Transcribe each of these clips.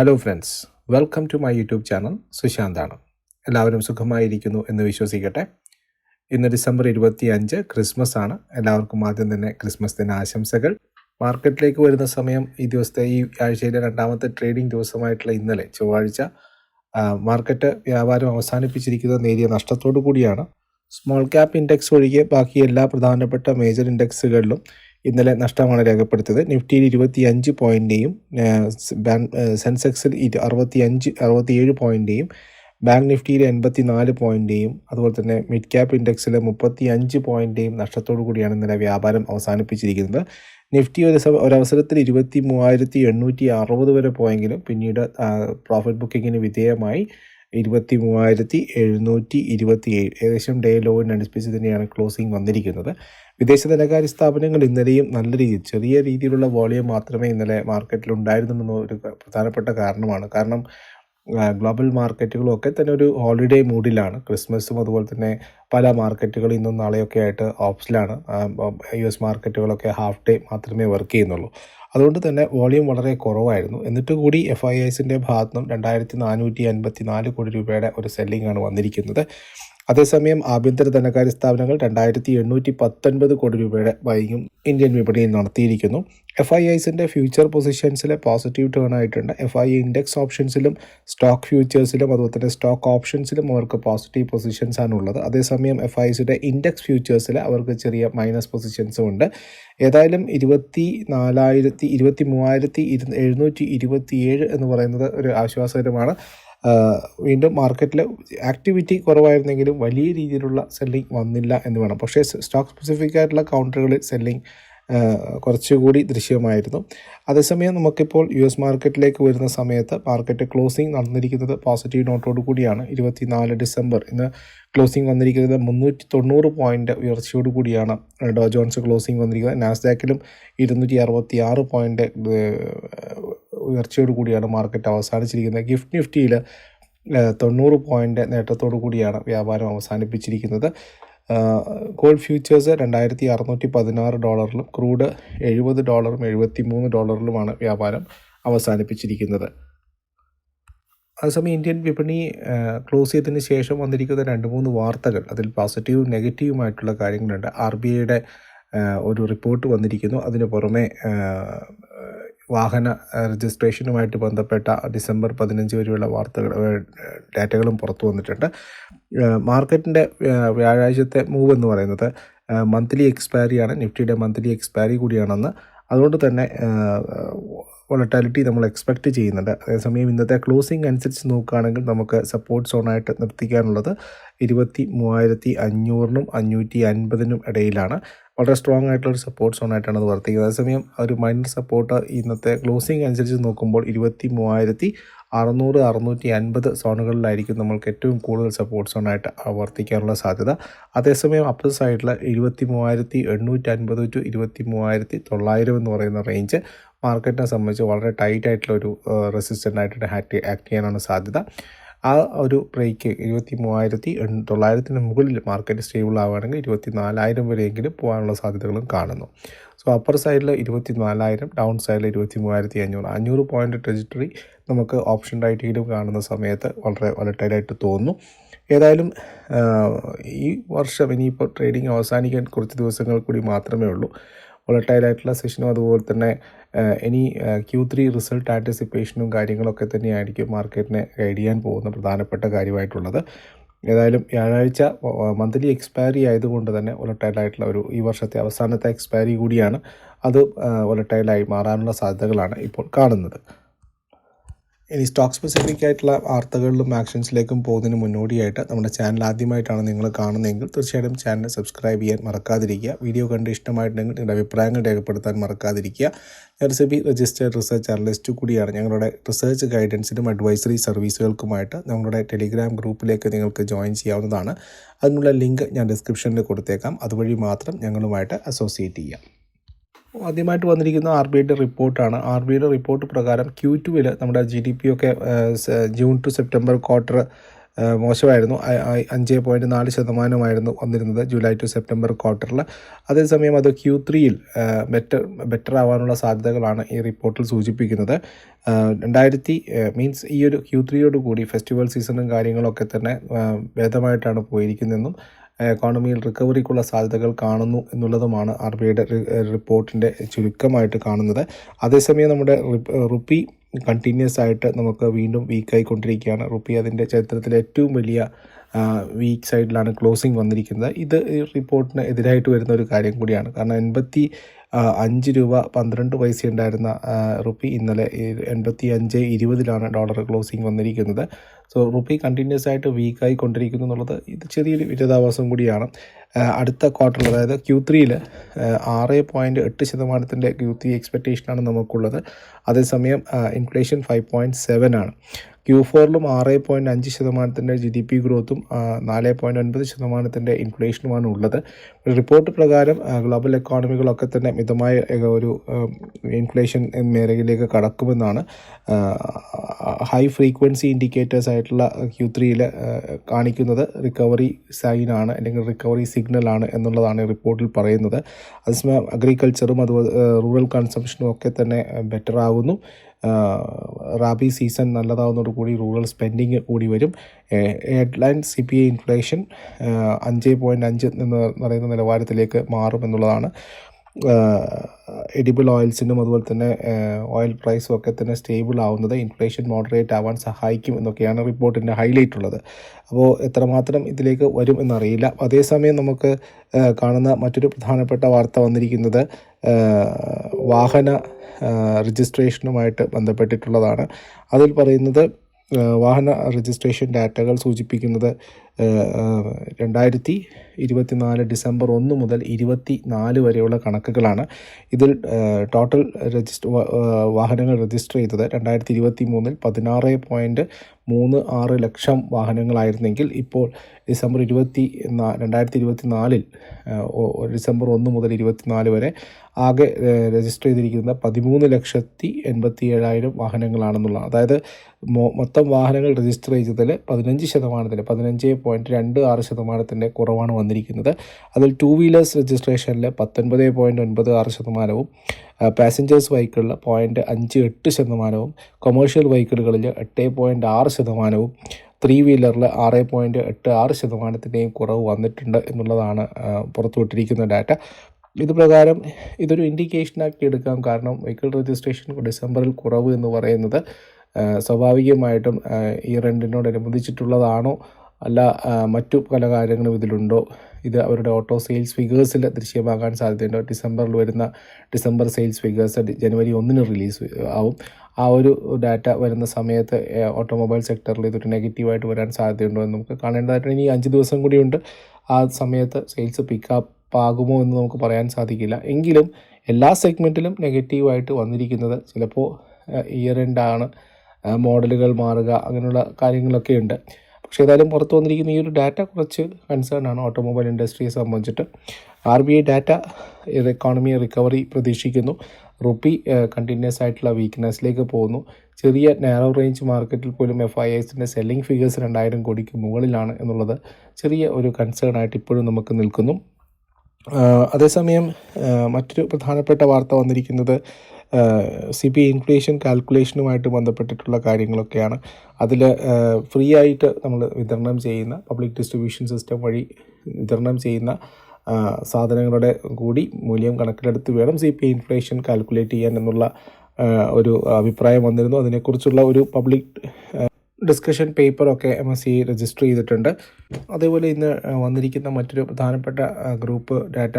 Hello friends welcome to my YouTube channel സുശാന്താണ് എല്ലാവരും സുഖമായിരിക്കുന്നു എന്ന് വിശ്വസിക്കട്ടെ. ഇന്ന് ഡിസംബർ ഇരുപത്തി അഞ്ച് ക്രിസ്മസ് ആണ്. എല്ലാവർക്കും ആദ്യം തന്നെ ക്രിസ്മസ് ദിന ആശംസകൾ മാർക്കറ്റിലേക്ക് വരുന്ന സമയം ഈ ദിവസത്തെ ഈ ആഴ്ചയിലെ രണ്ടാമത്തെ ട്രേഡിംഗ് ദിവസമായിട്ടുള്ള ഇന്നലെ ചൊവ്വാഴ്ച മാർക്കറ്റ് വ്യാപാരം അവസാനിപ്പിച്ചിരിക്കുന്നത് നേരിയ നഷ്ടത്തോടു കൂടിയാണ്. സ്മോൾ ക്യാപ് ഇൻഡെക്സ് ഒഴികെ ബാക്കി എല്ലാ പ്രധാനപ്പെട്ട മേജർ ഇൻഡെക്സുകളിലും ഇന്നലെ നഷ്ടമാണ് രേഖപ്പെടുത്തിയത്. നിഫ്റ്റിയിൽ ഇരുപത്തി അഞ്ച് പോയിന്റെയും സെൻസെക്സിൽ അറുപത്തി അഞ്ച് അറുപത്തിയേഴ് പോയിന്റേയും ബാങ്ക് നിഫ്റ്റിയിൽ എൺപത്തി നാല് പോയിന്റേയും അതുപോലെ തന്നെ മിഡ് ക്യാപ്പ് ഇൻഡെക്സിൽ മുപ്പത്തി അഞ്ച് പോയിന്റേയും നഷ്ടത്തോടു കൂടിയാണ് ഇന്നലെ വ്യാപാരം അവസാനിപ്പിച്ചിരിക്കുന്നത്. നിഫ്റ്റി ഒരു ഒരവസരത്തിൽ ഇരുപത്തി മൂവായിരത്തി എണ്ണൂറ്റി അറുപത് വരെ പോയെങ്കിലും പിന്നീട് പ്രോഫിറ്റ് ബുക്കിങ്ങിന് വിധേയമായി ഇരുപത്തി മൂവായിരത്തി എഴുന്നൂറ്റി ഇരുപത്തി ഏഴ് ഏകദേശം ഡേ ലോവിന് അനുസരിച്ച് തന്നെയാണ് ക്ലോസിംഗ് വന്നിരിക്കുന്നത്. വിദേശ ധനകാര്യ സ്ഥാപനങ്ങൾ ഇന്നലെയും നല്ല രീതിയിൽ ചെറിയ രീതിയിലുള്ള വോളിയം മാത്രമേ ഇന്നലെ മാർക്കറ്റിൽ ഉണ്ടായിരുന്നുള്ളൂ ഒരു പ്രധാനപ്പെട്ട കാരണമാണ്. കാരണം ഗ്ലോബൽ മാർക്കറ്റുകളും ഒക്കെ തന്നെ ഒരു ഹോളിഡേ മൂഡിലാണ്. ക്രിസ്മസും അതുപോലെ തന്നെ പല മാർക്കറ്റുകളും ഇന്നും നാളെയൊക്കെ ആയിട്ട് ഓപ്സിലാണ് യു എസ് മാർക്കറ്റുകളൊക്കെ ഹാഫ് ഡേ മാത്രമേ വർക്ക് ചെയ്യുന്നുള്ളൂ. അതുകൊണ്ട് തന്നെ വോളിയം വളരെ കുറവായിരുന്നു. എന്നിട്ട് കൂടി എഫ് ഐ എസിന്റെ ഭാഗത്തുനിന്നും രണ്ടായിരത്തി നാനൂറ്റി അൻപത്തി നാല് കോടി രൂപയുടെ ഒരു സെല്ലിംഗ് ആണ് വന്നിരിക്കുന്നത്. അതേസമയം ആഭ്യന്തര ധനകാര്യ സ്ഥാപനങ്ങൾ രണ്ടായിരത്തി എണ്ണൂറ്റി പത്തൊൻപത് കോടി രൂപയുടെ ബൈങ്ങും ഇന്ത്യൻ വിപണിയിൽ നടത്തിയിരിക്കുന്നു. എഫ് ഐ ഐസിന്റെ ഫ്യൂച്ചർ പൊസിഷൻസിലെ പോസിറ്റീവ് ടേൺ ആയിട്ടുണ്ട്. എഫ് ഐ ഇൻഡെക്സ് ഓപ്ഷൻസിലും സ്റ്റോക്ക് ഫ്യൂച്ചേഴ്സിലും അതുപോലെ തന്നെ സ്റ്റോക്ക് ഓപ്ഷൻസിലും അവർക്ക് പോസിറ്റീവ് പൊസിഷൻസ് ആണ് ഉള്ളത് അതേസമയം എഫ് ഐ ഐസിയുടെ ഇൻഡെക്സ് ഫ്യൂച്ചേഴ്സിൽ അവർക്ക് ചെറിയ മൈനസ് പൊസിഷൻസും ഉണ്ട്. ഏതായാലും ഇരുപത്തി നാലായിരത്തി ഇരുപത്തി മൂവായിരത്തി ഇരു എഴുന്നൂറ്റി ഇരുപത്തി ഏഴ് എന്ന് പറയുന്നത് ഒരു ആശ്വാസകരമാണ്. വീണ്ടും മാർക്കറ്റിൽ ആക്ടിവിറ്റി കുറവായിരുന്നെങ്കിലും വലിയ രീതിയിലുള്ള സെല്ലിംഗ് വന്നില്ല എന്ന് വേണം. പക്ഷേ സ്റ്റോക്ക് സ്പെസിഫിക് ആയിട്ടുള്ള കൗണ്ടറുകളിൽ സെല്ലിംഗ് കുറച്ചുകൂടി ദൃശ്യമായിരുന്നു. അതേസമയം നമുക്കിപ്പോൾ യു എസ് മാർക്കറ്റിലേക്ക് വരുന്ന സമയത്ത് മാർക്കറ്റ് ക്ലോസിംഗ് നടന്നിരിക്കുന്നത് പോസിറ്റീവ് നോട്ടോട് കൂടിയാണ്. ഇരുപത്തിനാല് ഡിസംബർ ഇന്ന് ക്ലോസിംഗ് വന്നിരിക്കുന്നത് മുന്നൂറ്റി തൊണ്ണൂറ് പോയിന്റ് ഉയർച്ചയോട് കൂടിയാണ്. ഡോ ജോൺസ് ക്ലോസിംഗ് വന്നിരിക്കുന്നത്. നാസ്ഡാക്കിലും ഇരുന്നൂറ്റി അറുപത്തി ആറ് പോയിന്റ് ഉയർച്ചയോട് കൂടിയാണ് മാർക്കറ്റ് അവസാനിച്ചിരിക്കുന്നത്. ഗിഫ്റ്റ് നിഫ്റ്റിയിൽ തൊണ്ണൂറ് പോയിന്റ് നേട്ടത്തോടു കൂടിയാണ് വ്യാപാരം അവസാനിപ്പിച്ചിരിക്കുന്നത്. ഗോൾഡ് ഫ്യൂച്ചേഴ്സ് രണ്ടായിരത്തി അറുന്നൂറ്റി പതിനാറ് ഡോളറിലും ക്രൂഡ് എഴുപത് ഡോളറും എഴുപത്തി മൂന്ന് ഡോളറിലുമാണ് വ്യാപാരം അവസാനിപ്പിച്ചിരിക്കുന്നത്. അതേസമയം ഇന്ത്യൻ വിപണി ക്ലോസ് ചെയ്തതിന് ശേഷം വന്നിരിക്കുന്ന രണ്ട് മൂന്ന് വാർത്തകൾ അതിൽ പോസിറ്റീവും നെഗറ്റീവുമായിട്ടുള്ള കാര്യങ്ങളുണ്ട്. ആർ ബി ഐയുടെ ഒരു റിപ്പോർട്ട് വന്നിരിക്കുന്നു. അതിന് പുറമെ വാഹന രജിസ്ട്രേഷനുമായിട്ട് ബന്ധപ്പെട്ട ഡിസംബർ പതിനഞ്ച് വരെയുള്ള വാർത്തകൾ ഡാറ്റകളും പുറത്തു വന്നിട്ടുണ്ട്. മാർക്കറ്റിന്റെ വ്യാഴാഴ്ചത്തെ മൂവ് എന്ന് പറയുന്നത് മന്ത്ലി എക്സ്പയറിയാണ് നിഫ്റ്റിയുടെ മന്ത്ലി എക്സ്പയറി കൂടിയാണെന്ന്. അതുകൊണ്ട് തന്നെ വൊളറ്റാലിറ്റി നമ്മൾ എക്സ്പെക്റ്റ് ചെയ്യുന്നുണ്ട്. അതേസമയം ഇന്നത്തെ ക്ലോസിംഗ് അനുസരിച്ച് നോക്കുകയാണെങ്കിൽ നമുക്ക് സപ്പോർട്ട് സോണായിട്ട് നിർത്തിക്കാനുള്ളത് ഇരുപത്തി മൂവായിരത്തി അഞ്ഞൂറിനും അഞ്ഞൂറ്റി അൻപതിനും ഇടയിലാണ്. വളരെ സ്ട്രോങ് ആയിട്ടുള്ള ഒരു സപ്പോർട്ട് സോണായിട്ടാണ് അത് വർത്തിക്കുന്നത്. അതേസമയം ഒരു മൈനർ സപ്പോർട്ട് ഇന്നത്തെ ക്ലോസിംഗ് അനുസരിച്ച് നോക്കുമ്പോൾ ഇരുപത്തി മൂവായിരത്തി അറുന്നൂറ് അറുന്നൂറ്റി അൻപത് സോണുകളിലായിരിക്കും നമ്മൾക്ക് ഏറ്റവും കൂടുതൽ സപ്പോർട്ട് സോണായിട്ട് വർത്തിക്കാനുള്ള സാധ്യത. അതേസമയം അപ്പർ സൈഡിൽ ഇരുപത്തി മൂവായിരത്തി എണ്ണൂറ്റി അൻപത് ടു ഇരുപത്തി മൂവായിരത്തി തൊള്ളായിരം എന്ന് പറയുന്ന റേഞ്ച് മാർക്കറ്റിനെ സംബന്ധിച്ച് വളരെ ടൈറ്റ് ആയിട്ടുള്ള ഒരു റെസിസ്റ്റന്റ് ആയിട്ട് ആക്ട് ആക്ട് ചെയ്യാനാണ് സാധ്യത. ആ ഒരു ബ്രേക്ക് ഇരുപത്തി മൂവായിരത്തി തൊള്ളായിരത്തിന് മുകളിൽ മാർക്കറ്റ് സ്റ്റേബിൾ ആവുകയാണെങ്കിൽ ഇരുപത്തി നാലായിരം വരെയെങ്കിലും പോകാനുള്ള സാധ്യതകളും കാണുന്നു. സോ അപ്പർ സൈഡിൽ ഇരുപത്തി നാലായിരം ഡൗൺ സൈഡിൽ ഇരുപത്തി മൂവായിരത്തി അഞ്ഞൂറ് അഞ്ഞൂറ് പോയിന്റ് ട്രജിറ്ററി നമുക്ക് ഓപ്ഷൻ റൈറ്റിലും കാണുന്ന സമയത്ത് വളരെ വളട്ടൈലായിട്ട് തോന്നുന്നു. ഏതായാലും ഈ വർഷം ഇനിയിപ്പോൾ ട്രേഡിംഗ് അവസാനിക്കാൻ കുറച്ച് ദിവസങ്ങൾ കൂടി മാത്രമേ ഉള്ളൂ. വോളട്ടൈലായിട്ടുള്ള സെഷനും അതുപോലെ തന്നെ ഇനി ക്യൂ ത്രീ റിസൾട്ട് ആന്റിസിപ്പേഷനും കാര്യങ്ങളൊക്കെ തന്നെയായിരിക്കും മാർക്കറ്റിനെ ഗൈഡ് ചെയ്യാൻ പോകുന്ന പ്രധാനപ്പെട്ട കാര്യമായിട്ടുള്ളത്. ഏതായാലും വ്യാഴാഴ്ച മന്ത്ലി എക്സ്പയറി ആയതുകൊണ്ട് തന്നെ വൊളട്ടൈലായിട്ടുള്ള ഒരു ഈ വർഷത്തെ അവസാനത്തെ എക്സ്പയറി കൂടിയാണ്. അത് വൊളട്ടൈലായി മാറാനുള്ള സാധ്യതകളാണ് ഇപ്പോൾ കാണുന്നത്. ഇനി സ്റ്റോക്ക് സ്പെസിഫിക് ആയിട്ടുള്ള വാർത്തകളിലും ആക്ഷൻസിലേക്കും പോകുന്നതിന് മുന്നോടിയായിട്ട് നമ്മുടെ ചാനൽ ആദ്യമായിട്ടാണ് നിങ്ങൾ കാണുന്നതെങ്കിൽ തീർച്ചയായിട്ടും ചാനൽ സബ്സ്ക്രൈബ് ചെയ്യാൻ മറക്കാതിരിക്കുക. വീഡിയോ കണ്ട് ഇഷ്ടമായിട്ടുണ്ടെങ്കിൽ നിങ്ങളുടെ അഭിപ്രായങ്ങൾ രേഖപ്പെടുത്താൻ മറക്കാതിരിക്കുക. ഞാൻ സെബി രജിസ്റ്റേർഡ് റിസർച്ച് അനലിസ്റ്റ് കൂടിയാണ് ഞങ്ങളുടെ റിസർച്ച് ഗൈഡൻസിനും അഡ്വൈസറി സർവീസുകൾക്കുമായിട്ട് ഞങ്ങളുടെ ടെലിഗ്രാം ഗ്രൂപ്പിലേക്ക് നിങ്ങൾക്ക് ജോയിൻ ചെയ്യാവുന്നതാണ്. അതിനുള്ള ലിങ്ക് ഞാൻ ഡിസ്ക്രിപ്ഷനിൽ കൊടുത്തേക്കാം. അതുവഴി മാത്രം ഞങ്ങളുമായിട്ട് അസോസിയേറ്റ് ചെയ്യാം. ആദ്യമായിട്ട് വന്നിരിക്കുന്ന ആർ ബി ഐയുടെ റിപ്പോർട്ടാണ്. ആർ ബി ഐയുടെ റിപ്പോർട്ട് പ്രകാരം ക്യൂ ടുവിൽ നമ്മുടെ ജി ഡി പി ഒക്കെ ജൂൺ ടു സെപ്റ്റംബർ ക്വാർട്ടർ മോശമായിരുന്നു. അഞ്ച് പോയിന്റ് നാല് ശതമാനമായിരുന്നു വന്നിരുന്നത് ജൂലൈ ടു സെപ്റ്റംബർ ക്വാർട്ടറിൽ അതേസമയം അത് ക്യൂ ത്രീയിൽ ബെറ്റർ ബെറ്റർ ആവാനുള്ള സാധ്യതകളാണ് ഈ റിപ്പോർട്ടിൽ സൂചിപ്പിക്കുന്നത്. രണ്ടായിരത്തി മീൻസ് ഈ ഒരു ക്യൂ ത്രീയോട് കൂടി ഫെസ്റ്റിവൽ സീസണും കാര്യങ്ങളൊക്കെ തന്നെ ഭേദമായിട്ടാണ് പോയിരിക്കുന്നതെന്നും എക്കോണമിയിൽ റിക്കവറിക്കുള്ള സാധ്യതകൾ കാണുന്നു എന്നുള്ളതുമാണ് ആർ ബി ഐയുടെ റിപ്പോർട്ടിന്റെ ചുരുക്കമായിട്ട് കാണുന്നത്. അതേസമയം നമ്മുടെ റിപ്- റുപ്പി കണ്ടിന്യൂസ് ആയിട്ട് നമുക്ക് വീണ്ടും വീക്കായിക്കൊണ്ടിരിക്കുകയാണ് റുപ്പി അതിന്റെ ചരിത്രത്തിലെ ഏറ്റവും വലിയ വീക്ക് സൈഡിലാണ് ക്ലോസിംഗ് വന്നിരിക്കുന്നത്. ഇത് റിപ്പോർട്ടിന് എതിരായിട്ട് വരുന്ന ഒരു കാര്യം കൂടിയാണ്. കാരണം എൺപത്തി അഞ്ച് രൂപ പന്ത്രണ്ട് പൈസ ഉണ്ടായിരുന്ന റുപ്പി ഇന്നലെ എൺപത്തി അഞ്ച് ഇരുപതിലാണ് ഡോളർ ക്ലോസിംഗ് വന്നിരിക്കുന്നത്. സോ റുപ്പി കണ്ടിന്യൂസ് ആയിട്ട് വീക്കായി കൊണ്ടിരിക്കുന്നു എന്നുള്ളത് ഇത് ചെറിയൊരു വിരോധാഭാസം കൂടിയാണ്. അടുത്ത ക്വാർട്ടറിൽ അതായത് ക്യൂ ത്രീയിൽ ആറ് പോയിന്റ് എട്ട് ശതമാനത്തിന്റെ ക്യൂ ത്രീ എക്സ്പെക്റ്റേഷനാണ് നമുക്കുള്ളത്. അതേസമയം ഇൻഫ്ലേഷൻ ഫൈവ് പോയിന്റ് സെവൻ ആണ്. ക്യൂ ഫോറിലും ആറ് പോയിന്റ് അഞ്ച് ശതമാനത്തിന്റെ ജി ഡി പി ഗ്രോത്തും നാല് പോയിന്റ് ഒൻപത് ശതമാനത്തിന്റെ ഇൻഫ്ലേഷനുമാണ് ഉള്ളത്. റിപ്പോർട്ട് പ്രകാരം ഗ്ലോബൽ എക്കോണമികളൊക്കെ തന്നെ മിതമായ ഒരു ഇൻഫ്ലേഷൻ മേഖലയിലേക്ക് കടക്കുമെന്നാണ് ഹൈ ഫ്രീക്വൻസി ഇൻഡിക്കേറ്റേഴ്സ് ആയിട്ടുള്ള ക്യൂ ത്രീയിൽ കാണിക്കുന്നത് റിക്കവറി സൈനാണ് അല്ലെങ്കിൽ റിക്കവറി സിഗ്നലാണ് എന്നുള്ളതാണ് റിപ്പോർട്ടിൽ പറയുന്നത്. അതേസമയം അഗ്രികൾച്ചറും അതുപോലെ റൂറൽ കൺസംഷനും ഒക്കെ തന്നെ ബെറ്റർ ആകുന്നു റാബി സീസൺ നല്ലതാവുന്നതോടുകൂടി റൂറൽ സ്പെൻഡിങ് കൂടി വരും. Headline C P I inflation അഞ്ച് പോയിന്റ് അഞ്ച് എന്ന് പറയുന്ന നിലവാരത്തിലേക്ക് മാറും എന്നുള്ളതാണ്. എഡിബിൾ ഓയിൽസിനും അതുപോലെ തന്നെ ഓയിൽ പ്രൈസും ഒക്കെ തന്നെ സ്റ്റേബിൾ ആവുന്നത് ഇൻഫ്ലേഷൻ മോഡറേറ്റ് ആവാൻ സഹായിക്കും എന്നൊക്കെയാണ് റിപ്പോർട്ടിന്റെ ഹൈലൈറ്റ് ഉള്ളത്. അപ്പോൾ എത്രമാത്രം ഇതിലേക്ക് വരും എന്നറിയില്ല. അതേസമയം നമുക്ക് കാണുന്ന മറ്റൊരു പ്രധാനപ്പെട്ട വാർത്ത വന്നിരിക്കുന്നത് വാഹന രജിസ്ട്രേഷനുമായിട്ട് ബന്ധപ്പെട്ടിട്ടുള്ളതാണ്. അതിൽ പറയുന്നത് വാഹന രജിസ്ട്രേഷൻ ഡാറ്റകൾ സൂചിപ്പിക്കുന്നത് രണ്ടായിരത്തി ഇരുപത്തിനാല് ഡിസംബർ ഒന്ന് മുതൽ ഇരുപത്തി നാല് വരെയുള്ള കണക്കുകളാണ്. ഇതിൽ ടോട്ടൽ രജിസ്റ്റർ വാഹനങ്ങൾ രജിസ്റ്റർ ചെയ്തത് രണ്ടായിരത്തി ഇരുപത്തി മൂന്നിൽ പതിനാറ് പോയിന്റ് മൂന്ന് ആറ് ലക്ഷം വാഹനങ്ങളായിരുന്നെങ്കിൽ ഇപ്പോൾ ഡിസംബർ ഇരുപത്തി നാ രണ്ടായിരത്തി ഇരുപത്തി നാലിൽ ഡിസംബർ ഒന്ന് മുതൽ ഇരുപത്തിനാല് വരെ ആകെ രജിസ്റ്റർ ചെയ്തിരിക്കുന്ന പതിമൂന്ന് ലക്ഷത്തി എൺപത്തി ഏഴായിരം വാഹനങ്ങളാണെന്നുള്ള അതായത് മൊത്തം വാഹനങ്ങൾ രജിസ്റ്റർ ചെയ്തതിൽ പതിനഞ്ച് ശതമാനത്തിന്റെ പതിനഞ്ച് പോയിന്റ് രണ്ട് ആറ് ശതമാനത്തിന്റെ കുറവാണ് വന്നിരിക്കുന്നത്. അതിൽ ടു വീലേഴ്സ് രജിസ്ട്രേഷനിൽ പത്തൊൻപത് പോയിന്റ് ഒൻപത് ആറ് ശതമാനവും പാസഞ്ചേഴ്സ് വെഹിക്കിളിൽ പോയിന്റ് അഞ്ച് എട്ട് ശതമാനവും കൊമേഴ്ഷ്യൽ വെഹിക്കിളുകളിൽ എട്ട് പോയിന്റ് ആറ് ശതമാനവും ത്രീ വീലറിൽ ആറ് പോയിന്റ് എട്ട് ആറ് ശതമാനത്തിന്റെയും കുറവ് വന്നിട്ടുണ്ട് എന്നുള്ളതാണ് പുറത്തുവിട്ടിരിക്കുന്ന ഡാറ്റ ഇത് പ്രകാരം ഇതൊരു ഇൻഡിക്കേഷനാക്കി എടുക്കാം. കാരണം വെഹിക്കിൾ രജിസ്ട്രേഷൻ ഡിസംബറിൽ കുറവ് എന്ന് പറയുന്നത് സ്വാഭാവികമായിട്ടും ഈ റെന്റിനോടനുബന്ധിച്ചിട്ടുള്ളതാണോ അല്ല മറ്റു പല കാര്യങ്ങളും ഇതിലുണ്ടോ? ഇത് അവരുടെ ഓട്ടോ സെയിൽസ് ഫിഗേഴ്സിൽ ദൃശ്യമാകാൻ സാധ്യതയുണ്ടോ. ഡിസംബറിൽ വരുന്ന ഡിസംബർ സെയിൽസ് ഫിഗേഴ്സ് ജനുവരി ഒന്നിന് റിലീസ് ആവും. ആ ഒരു ഡാറ്റ വരുന്ന സമയത്ത് ഓട്ടോമൊബൈൽ സെക്ടറിൽ ഇതൊരു നെഗറ്റീവായിട്ട് വരാൻ സാധ്യതയുണ്ടോ എന്ന് നമുക്ക് കാണേണ്ടതായിട്ട് ഇനി അഞ്ച് ദിവസം കൂടിയുണ്ട് ആ സമയത്ത് സെയിൽസ് പിക്കപ്പ് ആകുമോ എന്ന് നമുക്ക് പറയാൻ സാധിക്കില്ല. എങ്കിലും എല്ലാ സെഗ്മെന്റിലും നെഗറ്റീവായിട്ട് വന്നിരിക്കുന്നത് ചിലപ്പോൾ ഇയർ എൻഡാണ് മോഡലുകൾ മാറുക അങ്ങനെയുള്ള കാര്യങ്ങളൊക്കെ ഉണ്ട്. പക്ഷേ ഏതായാലും പുറത്ത് വന്നിരിക്കുന്ന ഈ ഒരു ഡാറ്റ കുറച്ച് കൺസേൺ ആണ് ഓട്ടോമൊബൈൽ ഇൻഡസ്ട്രിയെ സംബന്ധിച്ചിട്ട്. R B I data economy recovery പ്രതീക്ഷിക്കുന്നു റുപ്പി കണ്ടിന്യൂസ് ആയിട്ടുള്ള വീക്ക്നെസ്സിലേക്ക് പോകുന്നു. ചെറിയ നാരോ റേഞ്ച് മാർക്കറ്റിൽ പോലും എഫ് ഐ എസിന്റെ സെല്ലിംഗ് ഫിഗേഴ്സ് രണ്ടായിരം കോടിക്ക് മുകളിലാണ് എന്നുള്ളത് ചെറിയ ഒരു കൺസേൺ ആയിട്ട് ഇപ്പോഴും നമുക്ക് നിൽക്കുന്നു. അതേസമയം മറ്റൊരു പ്രധാനപ്പെട്ട വാർത്ത വന്നിരിക്കുന്നത് സി പി ഇൻഫ്ലേഷൻ കാൽക്കുലേഷനുമായിട്ട് ബന്ധപ്പെട്ടിട്ടുള്ള കാര്യങ്ങളൊക്കെയാണ്. അതിൽ ഫ്രീ ആയിട്ട് നമ്മൾ വിതരണം ചെയ്യുന്ന പബ്ലിക് ഡിസ്ട്രിബ്യൂഷൻ സിസ്റ്റം വഴി വിതരണം ചെയ്യുന്ന സാധനങ്ങളുടെ കൂടി മൂല്യം കണക്കിലെടുത്ത് വേണം സി പി ഇൻഫ്ലേഷൻ കാൽക്കുലേറ്റ് ചെയ്യാൻ എന്നുള്ള ഒരു അഭിപ്രായം വന്നിരുന്നു. അതിനെക്കുറിച്ചുള്ള ഒരു പബ്ലിക് ഡിസ്കഷൻ പേപ്പറൊക്കെ എം എസ് സി രജിസ്റ്റർ ചെയ്തിട്ടുണ്ട്. അതേപോലെ ഇന്ന് വന്നിരിക്കുന്ന മറ്റൊരു പ്രധാനപ്പെട്ട ഗ്രൂപ്പ് ഡാറ്റ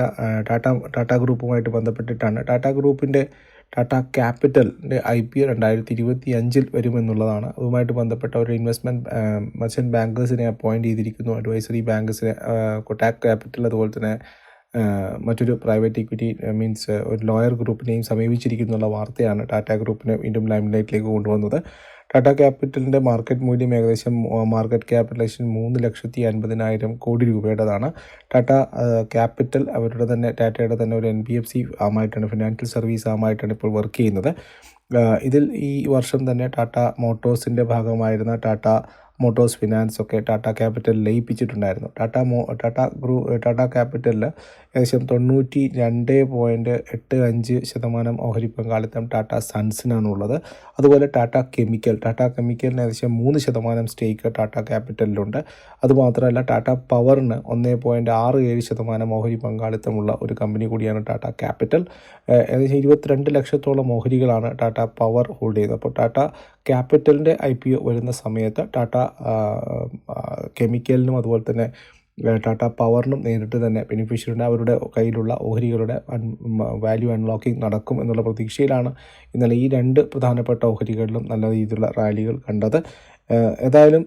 ടാറ്റ ടാറ്റ ഗ്രൂപ്പുമായിട്ട് ബന്ധപ്പെട്ടിട്ടാണ്. ടാറ്റ ഗ്രൂപ്പിന്റെ ടാറ്റ ക്യാപിറ്റലിന്റെ ഐ പി ഒ രണ്ടായിരത്തി ഇരുപത്തി അഞ്ചിൽ വരുമെന്നുള്ളതാണ്. അതുമായിട്ട് ബന്ധപ്പെട്ട ഒരു ഇൻവെസ്റ്റ്മെന്റ് മർച്ചന്റ് ബാങ്കേഴ്സിനെ അപ്പോയിന്റ് ചെയ്തിരിക്കുന്നു. അഡ്വൈസറി ബാങ്കേഴ്സിനെ കൊട്ടാക് ക്യാപിറ്റൽ അതുപോലെ തന്നെ മറ്റൊരു പ്രൈവറ്റ് ഇക്വിറ്റി മീൻസ് ഒരു ലോയർ ഗ്രൂപ്പിനെയും സമീപിച്ചിരിക്കുന്നുള്ള വാർത്തയാണ് ടാറ്റ ഗ്രൂപ്പിനെ വീണ്ടും ലൈംലൈറ്റിലേക്ക് കൊണ്ടുവന്നത്. ടാറ്റ ക്യാപിറ്റലിന്റെ മാർക്കറ്റ് മൂല്യം ഏകദേശം മാർക്കറ്റ് ക്യാപിറ്റലൈസേഷൻ മൂന്ന് ലക്ഷത്തി അൻപതിനായിരം കോടി രൂപയുടേതാണ്. ടാറ്റ ക്യാപിറ്റൽ അവരുടെ തന്നെ ടാറ്റയുടെ തന്നെ ഒരു എൻ ബി എഫ് സി ആമായിട്ടാണ് ഫിനാൻഷ്യൽ സർവീസ് ആമായിട്ടാണ് ഇപ്പോൾ വർക്ക് ചെയ്യുന്നത്. ഇതിൽ ഈ വർഷം തന്നെ ടാറ്റ മോട്ടോഴ്സിന്റെ ഭാഗമായിരുന്ന ടാറ്റ മോട്ടോഴ്സ് ഫിനാൻസ് ഒക്കെ ടാറ്റ ക്യാപിറ്റലിൽ ലയിപ്പിച്ചിട്ടുണ്ടായിരുന്നു. ടാറ്റ മോ ടാറ്റ ഗ്രൂ ടാറ്റ ക്യാപിറ്റലിൽ ഏകദേശം തൊണ്ണൂറ്റി രണ്ട് പോയിന്റ് എട്ട് അഞ്ച് ശതമാനം ഓഹരി പങ്കാളിത്തം ടാറ്റ സൺസിനാണുള്ളത് അതുപോലെ ടാറ്റ കെമിക്കൽ ടാറ്റ കെമിക്കലിന് ഏകദേശം മൂന്ന് ശതമാനം സ്റ്റേക്ക് ടാറ്റ ക്യാപിറ്റലിലുണ്ട് അതുമാത്രമല്ല ടാറ്റ പവറിന് ഒന്ന് പോയിന്റ് ആറ് ഏഴ് ശതമാനം ഓഹരി പങ്കാളിത്തമുള്ള ഒരു കമ്പനി കൂടിയാണ് ടാറ്റ ക്യാപിറ്റൽ ഏകദേശം ഇരുപത്തിരണ്ട് ലക്ഷത്തോളം ഓഹരികളാണ് ടാറ്റ പവർ ഹോൾഡ് ചെയ്യുന്നത് അപ്പോൾ ടാറ്റ ക്യാപിറ്റലിന്റെ ഐ പി ഒ വരുന്ന സമയത്ത് ടാറ്റ കെമിക്കലിനും അതുപോലെ തന്നെ ടാറ്റ പവറിനും നേരിട്ട് തന്നെ ബെനിഫിഷ്യറിന്റെ അവരുടെ കയ്യിലുള്ള ഓഹരികളുടെ വാല്യൂ അൺലോക്കിംഗ് നടക്കും എന്നുള്ള പ്രതീക്ഷയിലാണ് ഇന്നലെ ഈ രണ്ട് പ്രധാനപ്പെട്ട ഓഹരികളിലും നല്ല രീതിയിലുള്ള റാലികൾ കണ്ടത്. ഏതായാലും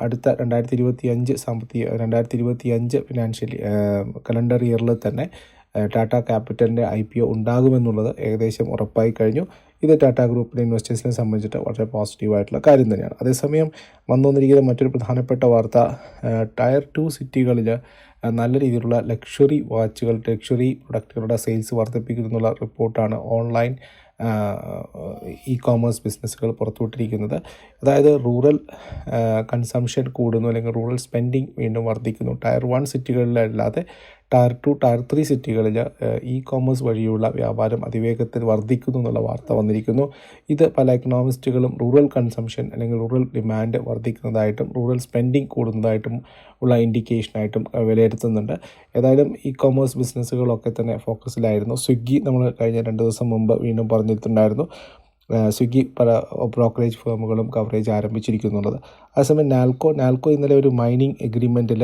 അടുത്ത രണ്ടായിരത്തി ഇരുപത്തി അഞ്ച് സാമ്പത്തിക രണ്ടായിരത്തി ഇരുപത്തി അഞ്ച് ഫിനാൻഷ്യൽ കലണ്ടർ ഇയറിൽ തന്നെ ടാറ്റ ക്യാപിറ്റലിന്റെ ഐ പി ഒ ഉണ്ടാകുമെന്നുള്ളത് ഏകദേശം ഉറപ്പായി കഴിഞ്ഞു. ഇത് ടാറ്റ ഗ്രൂപ്പിലെ ഇൻവെസ്റ്റേഴ്സിനെ സംബന്ധിച്ചിട്ട് വളരെ പോസിറ്റീവായിട്ടുള്ള കാര്യം തന്നെയാണ്. അതേസമയം വന്നുവന്നിരിക്കുന്ന മറ്റൊരു പ്രധാനപ്പെട്ട വാർത്ത ടയർ ടു സിറ്റികളിൽ നല്ല രീതിയിലുള്ള ലക്ഷറി വാച്ചുകൾ ലക്ഷറി പ്രൊഡക്റ്റുകളുടെ സെയിൽസ് വർദ്ധിപ്പിക്കുന്നു റിപ്പോർട്ടാണ് ഓൺലൈൻ ഇ കോമേഴ്സ് ബിസിനസ്സുകൾ പുറത്തുവിട്ടിരിക്കുന്നത്. അതായത് റൂറൽ കൺസംഷൻ കൂടുന്നു അല്ലെങ്കിൽ റൂറൽ സ്പെൻഡിങ് വീണ്ടും വർദ്ധിക്കുന്നു. ടയർ വൺ സിറ്റികളിലല്ലാതെ ടയർ ടു ടയർ ത്രീ സിറ്റികളിൽ ഇ കോമേഴ്സ് വഴിയുള്ള വ്യാപാരം അതിവേഗത്തിൽ വർദ്ധിക്കുന്നു എന്നുള്ള വാർത്ത വന്നിരിക്കുന്നു. ഇത് പല എക്കണോമിസ്റ്റുകളും റൂറൽ കൺസംഷൻ അല്ലെങ്കിൽ റൂറൽ ഡിമാൻഡ് വർദ്ധിക്കുന്നതായിട്ടും റൂറൽ സ്പെൻഡിങ് കൂടുന്നതായിട്ടും ഉള്ള ഇൻഡിക്കേഷനായിട്ടും വിലയിരുത്തുന്നുണ്ട്. ഏതായാലും ഇ കോമേഴ്സ് ബിസിനസ്സുകളൊക്കെ തന്നെ ഫോക്കസിലായിരുന്നു സ്വിഗ്ഗി നമ്മൾ കഴിഞ്ഞ രണ്ട് ദിവസം മുമ്പ് വീണ്ടും പറഞ്ഞിട്ടുണ്ടായിരുന്നു. സ്വിഗ്ഗി പല ബ്രോക്കറേജ് ഫേമുകളും കവറേജ് ആരംഭിച്ചിരിക്കുന്നുള്ളത്. അതേസമയം നാൽക്കോ നാൽക്കോ ഇന്നലെ ഒരു mining എഗ്രിമെന്റിൽ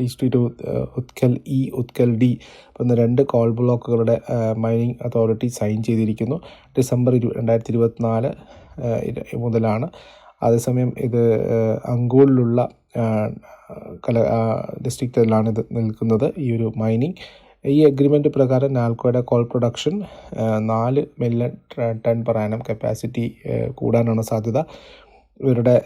district Utkal E Utkal D എന്ന രണ്ട് കോൾ ബ്ലോക്കുകളുടെ മൈനിങ് അതോറിറ്റി സൈൻ ചെയ്തിരിക്കുന്നു. ഡിസംബർ ഇരു രണ്ടായിരത്തി ഇരുപത്തിനാല് മുതലാണ്. അതേസമയം ഇത് അങ്കോളിലുള്ള കല ഇത് നിൽക്കുന്നത് ഈ ഒരു മൈനിങ്. ഈ അഗ്രിമെന്റ് പ്രകാരം നാൽക്കോയുടെ കോൾ പ്രൊഡക്ഷൻ നാല് million tonne per annum capacity കൂടാനാണ് സാധ്യത. ഇവരുടെ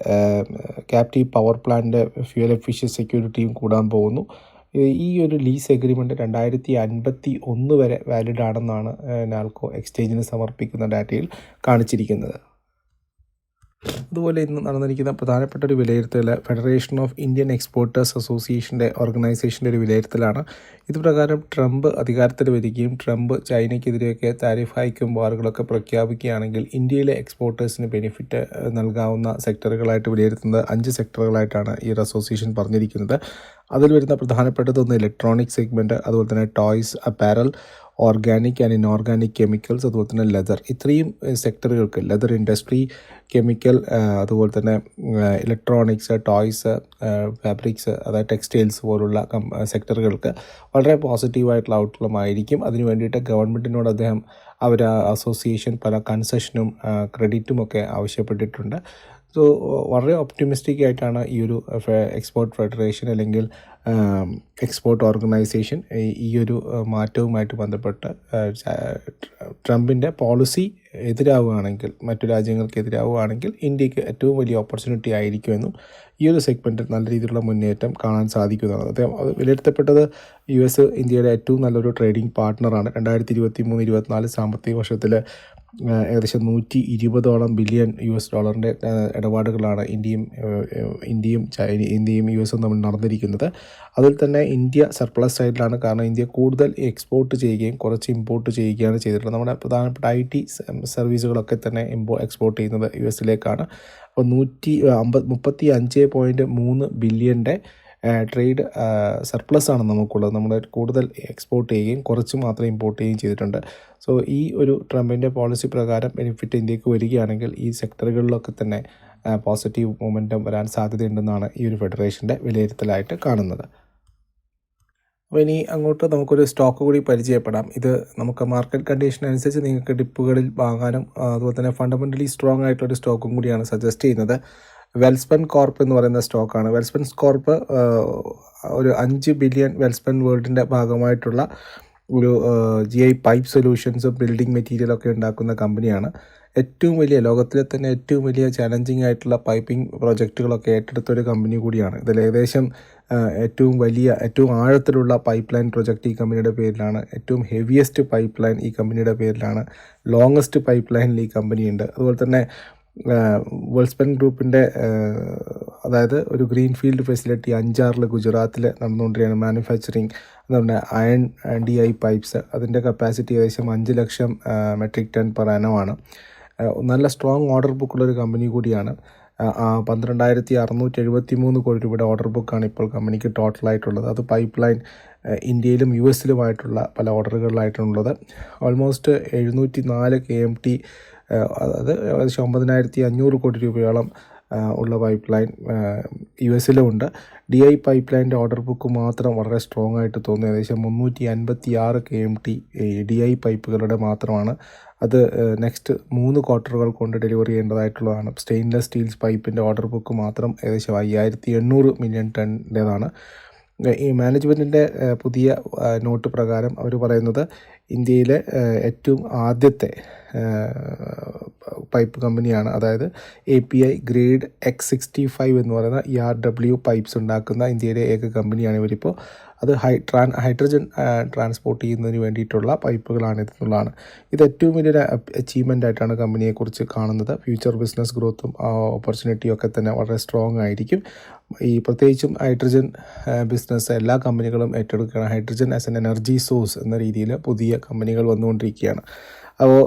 captive power plant fuel efficient സെക്യൂരിറ്റിയും കൂടാൻ പോകുന്നു. ഈ- ഒരു ലീസ് എഗ്രിമെന്റ് രണ്ടായിരത്തി അൻപത്തി ഒന്ന് വരെ വാലിഡ് ആണെന്നാണ് നാൽക്കോ എക്സ്ചേഞ്ചിന് സമർപ്പിക്കുന്ന ഡാറ്റയിൽ കാണിച്ചിരിക്കുന്നത്. അതുപോലെ ഇന്ന് നടന്നിരിക്കുന്ന പ്രധാനപ്പെട്ട ഒരു വിലയിരുത്തൽ ഫെഡറേഷൻ ഓഫ് ഇന്ത്യൻ എക്സ്പോർട്ടേഴ്സ് അസോസിയേഷന്റെ ഓർഗനൈസേഷന്റെ ഒരു വിലയിരുത്തലാണ്. ഇത് പ്രകാരം ട്രംപ് അധികാരത്തിൽ വരികയും ട്രംപ് ചൈനയ്ക്കെതിരെയൊക്കെ താരിഫ് ഹൈക്കും വാറുകളൊക്കെ പ്രഖ്യാപിക്കുകയാണെങ്കിൽ ഇന്ത്യയിലെ എക്സ്പോർട്ടേഴ്സിന് ബെനിഫിറ്റ് നൽകാവുന്ന സെക്ടറുകളായിട്ട് വിലയിരുത്തുന്നത് അഞ്ച് സെക്ടറുകളായിട്ടാണ് ഈ ഒരു അസോസിയേഷൻ പറഞ്ഞിരിക്കുന്നത്. അതിൽ വരുന്ന പ്രധാനപ്പെട്ടതൊന്ന് ഇലക്ട്രോണിക് സെഗ്മെന്റ് അതുപോലെ തന്നെ toys apparel organic and inorganic chemicals അതുപോലെ തന്നെ ലെതർ ഇത്രയും സെക്ടറുകൾക്ക് ലെതർ ഇൻഡസ്ട്രി കെമിക്കൽ അതുപോലെ തന്നെ ഇലക്ട്രോണിക്സ് ടോയ്സ് ഫാബ്രിക്സ് അതായത് ടെക്സ്റ്റൈൽസ് പോലുള്ള സെക്ടറുകൾക്ക് വളരെ പോസിറ്റീവായിട്ടുള്ള ഔട്ട്ലമായിരിക്കും അതിന് വേണ്ടിയിട്ട് ഗവൺമെന്റിനോട് അദ്ദേഹം അവർ അസോസിയേഷൻ പല കൺസെഷനും ക്രെഡിറ്റും ഒക്കെ ആവശ്യപ്പെട്ടിട്ടുണ്ട്. സോ വളരെ ഒപ്റ്റിമിസ്റ്റിക് ആയിട്ടാണ് ഈ ഒരു എക്സ്പോർട്ട് ഫെഡറേഷൻ അല്ലെങ്കിൽ എക്സ്പോർട്ട് ഓർഗനൈസേഷൻ ഈ ഒരു മാറ്റവുമായിട്ട് ബന്ധപ്പെട്ട് ട്രംപിന്റെ പോളിസി എതിരാവുകയാണെങ്കിൽ മറ്റു രാജ്യങ്ങൾക്ക് എതിരാവുകയാണെങ്കിൽ ഇന്ത്യയ്ക്ക് ഏറ്റവും വലിയ ഓപ്പർച്യൂണിറ്റി ആയിരിക്കുമെന്നും ഈ ഒരു സെഗ്മെന്റിൽ നല്ല രീതിയിലുള്ള മുന്നേറ്റം കാണാൻ സാധിക്കുന്നതാണ് അദ്ദേഹം അത് വിലയിരുത്തപ്പെട്ടത് യു എസ് ഇന്ത്യയുടെ ഏറ്റവും നല്ലൊരു ട്രേഡിംഗ് പാർട്ട്ണറാണ് രണ്ടായിരത്തി ഇരുപത്തി മൂന്ന് ഇരുപത്തിനാല് സാമ്പത്തിക വർഷത്തിൽ ഏകദേശം നൂറ്റി ഇരുപതോളം ബില്യൺ യു എസ് ഡോളറിന്റെ ഇടപാടുകളാണ് ഇന്ത്യയും ഇന്ത്യയും ചൈന ഇന്ത്യയും യു എസും തമ്മിൽ നടന്നിരിക്കുന്നത്. അതിൽ തന്നെ ഇന്ത്യ സർപ്ലസ് സൈഡിലാണ് കാരണം ഇന്ത്യ കൂടുതൽ എക്സ്പോർട്ട് ചെയ്യുകയും കുറച്ച് ഇമ്പോർട്ട് ചെയ്യുകയാണ് ചെയ്തിട്ടുള്ളത്. നമ്മുടെ പ്രധാനപ്പെട്ട ഐ ടി സർവീസുകളൊക്കെ തന്നെ ഇമ്പോ എക്സ്പോർട്ട് ചെയ്യുന്നത് യു എസിലേക്കാണ്. അപ്പോൾ നൂറ്റി അമ്പത് മുപ്പത്തി അഞ്ച് പോയിന്റ് മൂന്ന് ബില്യന്റെ ട്രേഡ് സർപ്ലസ് ആണ് നമുക്കുള്ളത്. നമ്മൾ കൂടുതൽ എക്സ്പോർട്ട് ചെയ്യുകയും കുറച്ച് മാത്രം ഇമ്പോർട്ട് ചെയ്യുകയും ചെയ്തിട്ടുണ്ട്. സോ ഈ ഒരു ട്രംപിന്റെ പോളിസി പ്രകാരം ബെനിഫിറ്റ് ഇന്ത്യയ്ക്ക് വരികയാണെങ്കിൽ ഈ സെക്ടറുകളിലൊക്കെ തന്നെ പോസിറ്റീവ് മൊമെന്റം വരാൻ സാധ്യതയുണ്ടെന്നാണ് ഈ ഒരു ഫെഡറേഷന്റെ വിലയിരുത്തലായിട്ട് കാണുന്നത്. അപ്പോൾ ഇനി അങ്ങോട്ട് നമുക്കൊരു സ്റ്റോക്ക് കൂടി പരിചയപ്പെടാം. ഇത് നമുക്ക് മാർക്കറ്റ് കണ്ടീഷൻ അനുസരിച്ച് നിങ്ങൾക്ക് ഡിപ്പുകളിൽ വാങ്ങാനും അതുപോലെ തന്നെ ഫണ്ടമെന്റലി സ്ട്രോങ് ആയിട്ടൊരു സ്റ്റോക്കും കൂടിയാണ് സജസ്റ്റ് ചെയ്യുന്നത്. വെൽസ്പൻ കോർപ്പ് എന്ന് പറയുന്ന സ്റ്റോക്കാണ്. വെൽസ്പൻ കോർപ്പ് ഒരു അഞ്ച് ബില്യൺ വെൽസ്പൻ വേൾഡിന്റെ ഭാഗമായിട്ടുള്ള ഒരു ജി ഐ പൈപ്പ് സൊല്യൂഷൻസും ബിൽഡിംഗ് മെറ്റീരിയലൊക്കെ ഉണ്ടാക്കുന്ന കമ്പനിയാണ്. ഏറ്റവും വലിയ ലോകത്തിലെ തന്നെ ഏറ്റവും വലിയ ചലഞ്ചിങ് ആയിട്ടുള്ള പൈപ്പിംഗ് പ്രൊജക്റ്റുകളൊക്കെ ഏറ്റെടുത്ത ഒരു കമ്പനി കൂടിയാണ്. ഇതിൽ ഏകദേശം ഏറ്റവും വലിയ ഏറ്റവും ആഴത്തിലുള്ള പൈപ്പ് ലൈൻ പ്രൊജക്റ്റ് ഈ കമ്പനിയുടെ പേരിലാണ്. ഏറ്റവും ഹെവിയസ്റ്റ് പൈപ്പ് ലൈൻ ഈ കമ്പനിയുടെ പേരിലാണ്. ലോങ്ങസ്റ്റ് പൈപ്പ് ലൈനിൽ ഈ കമ്പനിയുണ്ട്. അതുപോലെ തന്നെ വെൽസ്പെൻ ഗ്രൂപ്പിന്റെ അതായത് ഒരു ഗ്രീൻഫീൽഡ് ഫെസിലിറ്റി അഞ്ചാറിൽ ഗുജറാത്തിൽ നടന്നുകൊണ്ടിരിക്കുകയാണ് മാനുഫാക്ചറിങ്. പറഞ്ഞാൽ അയൺ ഡി ഐ പൈപ്പ്സ് അതിന്റെ കപ്പാസിറ്റി ഏകദേശം അഞ്ച് ലക്ഷം മെട്രിക് ടൺ പെർ ആണ്. നല്ല സ്ട്രോങ് ഓർഡർ ബുക്കുള്ളൊരു കമ്പനി കൂടിയാണ്. പന്ത്രണ്ടായിരത്തി അറുന്നൂറ്റി എഴുപത്തി മൂന്ന് കോടി രൂപയുടെ ഓർഡർ ബുക്കാണ് ഇപ്പോൾ കമ്പനിക്ക് ടോട്ടലായിട്ടുള്ളത് അത് പൈപ്പ് ലൈൻ ഇന്ത്യയിലും യു എസിലുമായിട്ടുള്ള പല ഓർഡറുകളിലായിട്ടുള്ളത് ഓൾമോസ്റ്റ് എഴുന്നൂറ്റി നാല് കെ എം ടി അതായത് ഏകദേശം ഒമ്പതിനായിരത്തി അഞ്ഞൂറ് കോടി രൂപയോളം ഉള്ള പൈപ്പ് ലൈൻ യു എസിലും ഉണ്ട് ഡി ഐ പൈപ്പ് ലൈന്റെ ഓർഡർ ബുക്ക് മാത്രം വളരെ സ്ട്രോങ് ആയിട്ട് തോന്നുന്നു. ഏകദേശം മുന്നൂറ്റി അൻപത്തി ആറ് K M T D I പൈപ്പുകളുടെ മാത്രമാണ്. അത് നെക്സ്റ്റ് മൂന്ന് ക്വാർട്ടറുകൾ കൊണ്ട് ഡെലിവറി ചെയ്യേണ്ടതായിട്ടുള്ളതാണ്. സ്റ്റെയിൻലെസ് സ്റ്റീൽസ് പൈപ്പിന്റെ ഓർഡർ ബുക്ക് മാത്രം ഏകദേശം അയ്യായിരത്തി എണ്ണൂറ് മില്യൺ ടണ്ണിന്റേതാണ് ഈ മാനേജ്മെന്റിന്റെ പുതിയ നോട്ട് പ്രകാരം അവർ പറയുന്നത് ഇന്ത്യയിലെ ഏറ്റവും ആദ്യത്തെ പൈപ്പ് കമ്പനിയാണ്. അതായത് A P I grade X sixty five എന്ന് പറയുന്ന ഇ ആർ ഡബ്ല്യു പൈപ്പ്സ് ഉണ്ടാക്കുന്ന ഇന്ത്യയിലെ ഏക കമ്പനിയാണ് ഇവരിപ്പോൾ അത് ഹൈ ട്രാൻ ഹൈഡ്രജൻ ട്രാൻസ്പോർട്ട് ചെയ്യുന്നതിന് വേണ്ടിയിട്ടുള്ള പൈപ്പുകളാണ് ഇതെന്നുള്ളതാണ്. ഇത് ഏറ്റവും വലിയൊരു അച്ചീവ്മെന്റ് ആയിട്ടാണ് കമ്പനിയെക്കുറിച്ച് കാണുന്നത്. ഫ്യൂച്ചർ ബിസിനസ് ഗ്രോത്തും ഓപ്പർച്യൂണിറ്റിയും ഒക്കെ തന്നെ വളരെ സ്ട്രോങ് ആയിരിക്കും. ഈ പ്രത്യേകിച്ചും ഹൈഡ്രജൻ ബിസിനസ് എല്ലാ കമ്പനികളും ഏറ്റെടുക്കുകയാണ്. Hydrogen as an energy source എന്ന രീതിയിൽ പുതിയ കമ്പനികൾ വന്നുകൊണ്ടിരിക്കുകയാണ്. അപ്പോൾ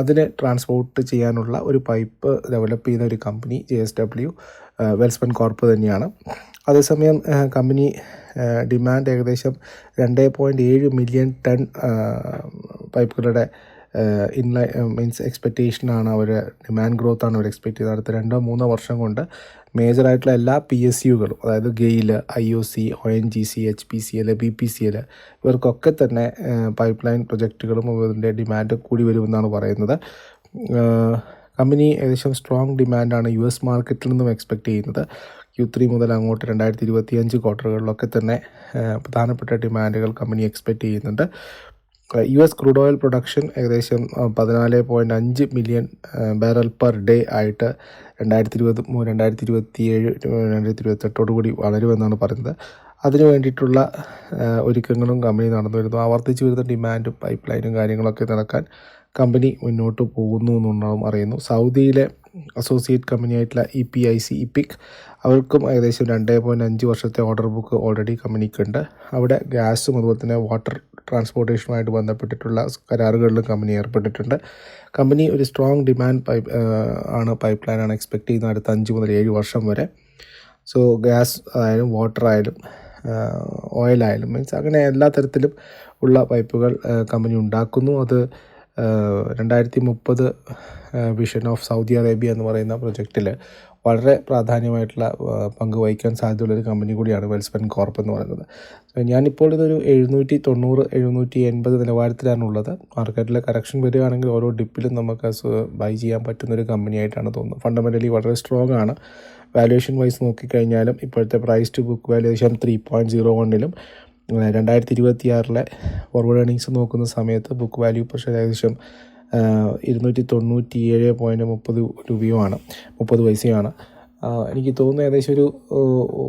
അതിനെ ട്രാൻസ്പോർട്ട് ചെയ്യാനുള്ള ഒരു പൈപ്പ് ഡെവലപ്പ് ചെയ്ത ഒരു company J S W Welspun corp തന്നെയാണ്. അതേസമയം കമ്പനി ഡിമാൻഡ് ഏകദേശം രണ്ട് പോയിന്റ് ഏഴ് മില്യൺ ടൺ പൈപ്പുകളുടെ ഇൻലൈ മീൻസ് എക്സ്പെക്റ്റേഷനാണ് അവർ ഡിമാൻഡ് ഗ്രോത്ത് ആണ് അവർ എക്സ്പെക്ട് ചെയ്തത്. അടുത്ത രണ്ടോ മൂന്നോ വർഷം കൊണ്ട് മേജറായിട്ടുള്ള എല്ലാ പി എസ് യുകളും അതായത് GAIL I O C O N G C H P C L B P C L ഇവർക്കൊക്കെ തന്നെ പൈപ്പ് ലൈൻ പ്രൊജക്റ്റുകളും ഇതിന്റെ ഡിമാൻഡ് കൂടി വരുമെന്നാണ് പറയുന്നത്. കമ്പനി ഏകദേശം സ്ട്രോങ് ഡിമാൻഡാണ് യു എസ് മാർക്കറ്റിൽ നിന്നും എക്സ്പെക്റ്റ് ചെയ്യുന്നത്. ക്യു ത്രീ മുതൽ അങ്ങോട്ട് രണ്ടായിരത്തി ഇരുപത്തി അഞ്ച് ക്വാർട്ടറുകളിലൊക്കെ തന്നെ പ്രധാനപ്പെട്ട ഡിമാൻഡുകൾ കമ്പനി എക്സ്പെക്റ്റ് ചെയ്യുന്നുണ്ട്. U S crude oil production ഏകദേശം പതിനാല് പോയിന്റ് അഞ്ച് മില്യൺ ബാരൽ പെർ ഡേ ആയിട്ട് രണ്ടായിരത്തി ഇരുപത് രണ്ടായിരത്തി ഇരുപത്തി ഏഴ് രണ്ടായിരത്തി ഇരുപത്തെട്ടോടു കൂടി വളരുമെന്നാണ് പറയുന്നത്. അതിനു വേണ്ടിയിട്ടുള്ള ഒരുക്കങ്ങളും കമ്പനി നടന്നു വരുന്നു. ആവർത്തിച്ച് വരുന്ന ഡിമാൻഡും പൈപ്പ് ലൈനും കാര്യങ്ങളൊക്കെ നടക്കാൻ കമ്പനി മുന്നോട്ട് പോകുന്നു എന്നുണ്ടാവും അറിയുന്നു. സൗദിയിലെ associate കമ്പനിയായിട്ടുള്ള E P I C EPIC അവർക്കും ഏകദേശം രണ്ട് പോയിന്റ് അഞ്ച് വർഷത്തെ ഓർഡർ ബുക്ക് ഓൾറെഡി കമ്പനിക്കുണ്ട്. അവിടെ ഗ്യാസും അതുപോലെ തന്നെ വാട്ടർ ട്രാൻസ്പോർട്ടേഷനുമായിട്ട് ബന്ധപ്പെട്ടിട്ടുള്ള കരാറുകളിലും കമ്പനി ഏർപ്പെട്ടിട്ടുണ്ട്. കമ്പനി ഒരു സ്ട്രോങ് ഡിമാൻഡ് പൈപ്പ് ആണ് പൈപ്പ് ലൈനാണ് എക്സ്പെക്ട് ചെയ്യുന്നത് അടുത്ത അഞ്ച് മുതൽ ഏഴ് വർഷം വരെ. സോ ഗ്യാസ് ആയാലും വാട്ടർ ആയാലും ഓയിലായാലും മീൻസ് അങ്ങനെ എല്ലാ തരത്തിലും ഉള്ള പൈപ്പുകൾ കമ്പനി ഉണ്ടാക്കുന്നു. അത് രണ്ടായിരത്തി മുപ്പത് വിഷൻ ഓഫ് സൗദി അറേബ്യ എന്ന് പറയുന്ന പ്രൊജക്റ്റിൽ വളരെ പ്രാധാന്യമായിട്ടുള്ള പങ്ക് വഹിക്കാൻ സാധ്യതയുള്ളൊരു കമ്പനി കൂടിയാണ് വെൽസ്പെൻ കോർപ്പ് എന്ന് പറയുന്നത്. ഞാനിപ്പോൾ ഇതൊരു എഴുന്നൂറ്റി തൊണ്ണൂറ് എഴുന്നൂറ്റി എൺപത് നിലവാരത്തിലാണുള്ളത്. മാർക്കറ്റിലെ കറക്ഷൻ വരികയാണെങ്കിൽ ഓരോ ഡിപ്പിലും നമുക്ക് ബൈ ചെയ്യാൻ പറ്റുന്നൊരു കമ്പനിയായിട്ടാണ് തോന്നുന്നത്. ഫണ്ടമെന്റലി വളരെ സ്ട്രോങ് ആണ്. വാല്യുവേഷൻ വൈസ് നോക്കിക്കഴിഞ്ഞാലും ഇപ്പോഴത്തെ price to book valuation three point zero വണ്ണിലും രണ്ടായിരത്തി ഇരുപത്തി ആറിലെ ഫോർവേഡ് ഏണിങ്സ് നോക്കുന്ന സമയത്ത് ബുക്ക് വാല്യൂ പക്ഷെ ഏകദേശം ഇരുന്നൂറ്റി തൊണ്ണൂറ്റി ഏഴ് പോയിന്റ് മുപ്പത് രൂപയുമാണ് മുപ്പത് പൈസയാണ് എനിക്ക് തോന്നുന്നു ഏകദേശം ഒരു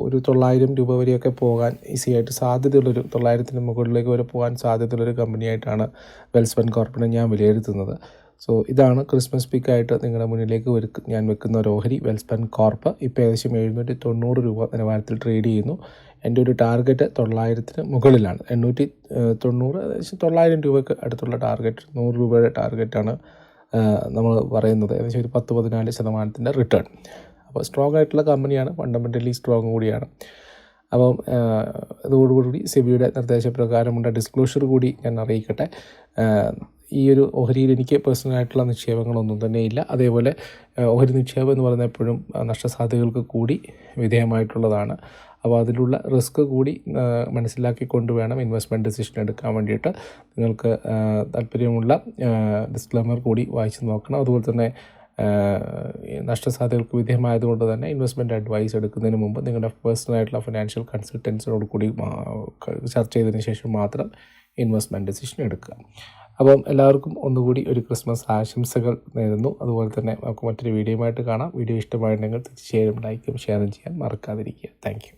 ഒരു തൊള്ളായിരം രൂപ വരെയൊക്കെ പോകാൻ ഈസി ആയിട്ട് സാധ്യതയുള്ളൊരു തൊള്ളായിരത്തിന് മുകളിലേക്ക് വരെ പോകാൻ സാധ്യതയുള്ളൊരു കമ്പനിയായിട്ടാണ് വെൽസ്പൻ കോർപ്പറേഷൻ ഞാൻ വിലയിരുത്തുന്നത്. സോ ഇതാണ് ക്രിസ്മസ് പിക്കായിട്ട് നിങ്ങളുടെ മുന്നിലേക്ക് ഞാൻ വെക്കുന്ന ഒരു ഓഹരി വെൽസ്പൻ കോർപ്പ് ഇപ്പോൾ ഏകദേശം എഴുന്നൂറ്റി തൊണ്ണൂറ് രൂപ നിലവാരത്തിൽ ട്രേഡ് ചെയ്യുന്നു. എന്റെ ഒരു ടാർഗറ്റ് തൊള്ളായിരത്തിന് മുകളിലാണ്. എണ്ണൂറ്റി തൊണ്ണൂറ് ഏകദേശം തൊള്ളായിരം രൂപയ്ക്ക് അടുത്തുള്ള ടാർഗറ്റ് നൂറ് രൂപയുടെ ടാർഗറ്റാണ് നമ്മൾ പറയുന്നത്. ഏകദേശം ഒരു പത്ത് പതിനാല് ശതമാനത്തിന്റെ റിട്ടേൺ അപ്പോൾ സ്ട്രോങ് ആയിട്ടുള്ള കമ്പനിയാണ് ഫണ്ടമെന്റലി സ്ട്രോങ് കൂടിയാണ്. അപ്പം ഇതോടുകൂടി സെബിയുടെ നിർദ്ദേശപ്രകാരമുള്ള ഡിസ്ക്ലോഷർ കൂടി ഞാൻ അറിയിക്കട്ടെ. ഈ ഒരു ഓഹരിയിൽ എനിക്ക് പേഴ്സണലായിട്ടുള്ള നിക്ഷേപങ്ങളൊന്നും തന്നെ ഇല്ല. അതേപോലെ ഓഹരി നിക്ഷേപം എന്ന് പറയുന്ന എപ്പോഴും നഷ്ടസാധ്യതകൾക്ക് കൂടി വിധേയമായിട്ടുള്ളതാണ്. അപ്പോൾ അതിലുള്ള റിസ്ക് കൂടി മനസ്സിലാക്കിക്കൊണ്ട് വേണം ഇൻവെസ്റ്റ്മെന്റ് ഡിസിഷൻ എടുക്കാൻ വേണ്ടിയിട്ട്. നിങ്ങൾക്ക് താല്പര്യമുള്ള ഡിസ്ക്ലമർ കൂടി വായിച്ച് നോക്കണം. അതുപോലെ തന്നെ നഷ്ടസാധ്യതകൾക്ക് വിധേയമായതുകൊണ്ട് തന്നെ ഇൻവെസ്റ്റ്മെന്റ് അഡ്വൈസ് എടുക്കുന്നതിന് മുമ്പ് നിങ്ങളുടെ പേഴ്സണലായിട്ടുള്ള ഫിനാൻഷ്യൽ കൺസൾട്ടൻസിനോട് കൂടി ചർച്ച ചെയ്തതിന് ശേഷം മാത്രം ഇൻവെസ്റ്റ്മെന്റ് ഡിസിഷൻ എടുക്കുക. അപ്പം എല്ലാവർക്കും ഒന്നുകൂടി ഒരു ക്രിസ്മസ് ആശംസകൾ നേരുന്നു. അതുപോലെ തന്നെ നമുക്ക് മറ്റൊരു വീഡിയോ ആയിട്ട് കാണാം. വീഡിയോ ഇഷ്ടമായിട്ടുണ്ടെങ്കിൽ തീർച്ചയായും ലൈക്കും ഷെയറും ചെയ്യാൻ മറക്കാതിരിക്കുക. താങ്ക്